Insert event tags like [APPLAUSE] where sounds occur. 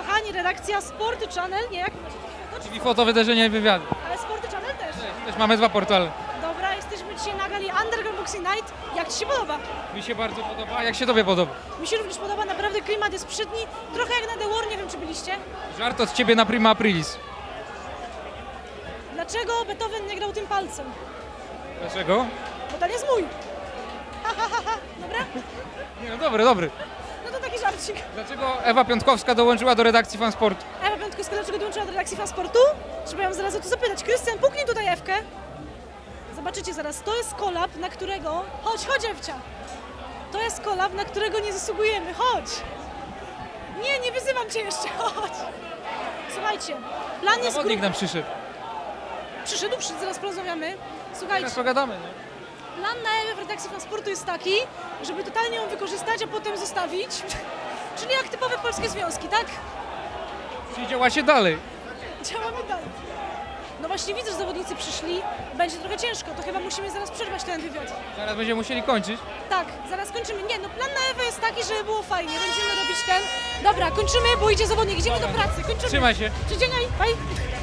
kochani, redakcja Sporty Channel, nie jak Czyli foto, wydarzenia i wywiady. ale Sporty Channel też. Też mamy dwa portale. Dobra, jesteśmy dzisiaj na gali Underground Boxing Night. Jak Ci się podoba? Mi się bardzo podoba. A jak się tobie podoba? Mi się również podoba, naprawdę klimat jest przydni. Trochę jak na The War, nie wiem czy byliście. Żart od ciebie na prima aprilis. Dlaczego Beethoven nie grał tym palcem? Dlaczego? Bo ten jest mój. Ha, ha, ha, ha. Dobra? Nie, no dobry, dobry. Dlaczego Ewa Piątkowska dołączyła do redakcji Fansportu? Ewa Piątkowska, dlaczego dołączyła do redakcji Fansportu? Trzeba ją zaraz o to zapytać. Krystian, puknij tutaj Ewkę. Zobaczycie zaraz, to jest kolab, na którego... Chodź, chodź Ewcia. To jest kolab, na którego nie zasługujemy. Chodź. Nie, nie wyzywam Cię jeszcze, [LAUGHS] chodź. Słuchajcie, plan jest Zawodnik nam przyszedł. Przyszedł, przyszedł, zaraz porozmawiamy. Słuchajcie, Teraz pogadamy, nie? plan na Ewę w redakcji Fansportu jest taki, żeby totalnie wykorzystać, a potem zostawić. [LAUGHS] Czyli jak typowe polskie związki, tak? Czyli działa się dalej. Działamy dalej. No właśnie widzę, że zawodnicy przyszli. Będzie trochę ciężko, to chyba musimy zaraz przerwać ten wywiad. Zaraz będziemy musieli kończyć. Tak, zaraz kończymy. Nie, no plan na Ewę jest taki, żeby było fajnie. Będziemy robić ten. Dobra, kończymy, bo idzie zawodnik. Idziemy do pracy. Kończymy. Trzymaj się. Przydzieniaj, bye.